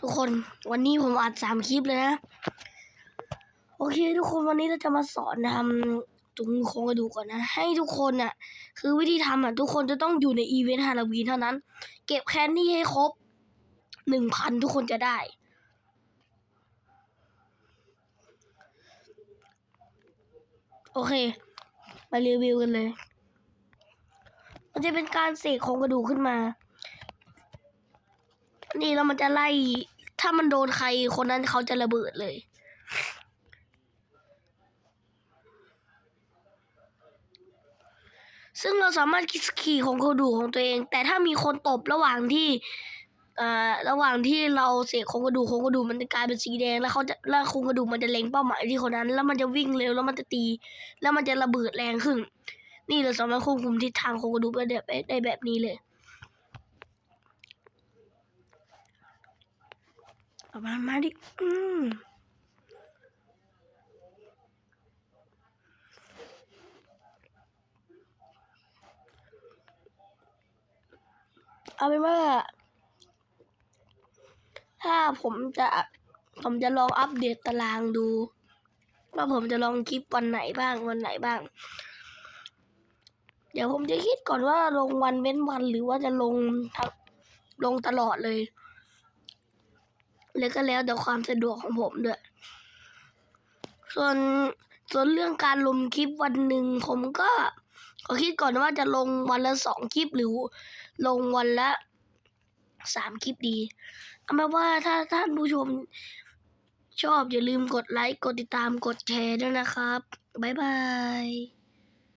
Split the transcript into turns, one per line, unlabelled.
ทุกคนวันนี้ผมอัดสามคลิปเลยนะ โอเค ทุกคนวันนี้เราจะมาสอนทำตุงโครงกระดูกก่อนนะ ให้ทุกคนน่ะ คือวิธีทำอะ ทุกคนจะต้องอยู่ในอีเวนต์ฮาโลวีนเท่านั้น เก็บแคนดี้ให้ครบหนึ่งพันทุกคนจะได้ โอเค มารีวิวกันเลย มันจะเป็นการเสกโครงกระดูกขึ้นมา นี่แล้วมันจะไล่ ถ้ามันโดนใครคนนั้นเขาจะระเบิดเลยซึ่งเราสามารถขี่ของกระดูกของตัวเอง แต่ถ้ามีคนตบระหว่างที่เอ่อระหว่างที่เราเสกโครงกระดูกโครงกระดูกมันจะกลายเป็นสีแดงแล้วเขาจะแล้วโครงกระดูกมันจะเล็งเป้าหมายที่คนนั้น แล้วมันจะวิ่งเร็วแล้วมันจะตี แล้วมันจะระเบิดแรงขึ้น นี่เราสามารถควบคุมทิศทางโครงกระดูกได้แบบได้แบบนี้เลย เอามามาดิอืมเอาเป็นว่า ถ้าผมจะ ผมจะลองอัปเดตตารางดู ว่าผมจะลองคลิปวันไหนบ้างวันไหนบ้าง เดี๋ยวผมจะคิดก่อนว่าลงวันเว้นวันหรือว่าจะลงทั้งลงตลอดเลย แล้วก็แล้วแต่ความสะดวกของผมด้วย ส่วนส่วนเรื่องการลงคลิปวันหนึ่งผมก็ขอคิดก่อนว่าจะลงวันละสองคลิปหรือลงวันละสามคลิปดีเอาเป็นว่าถ้าท่านผู้ชมชอบอย่าลืมกดไลค์ กดติดตามกดแชร์ด้วยนะครับ บ๊ายบาย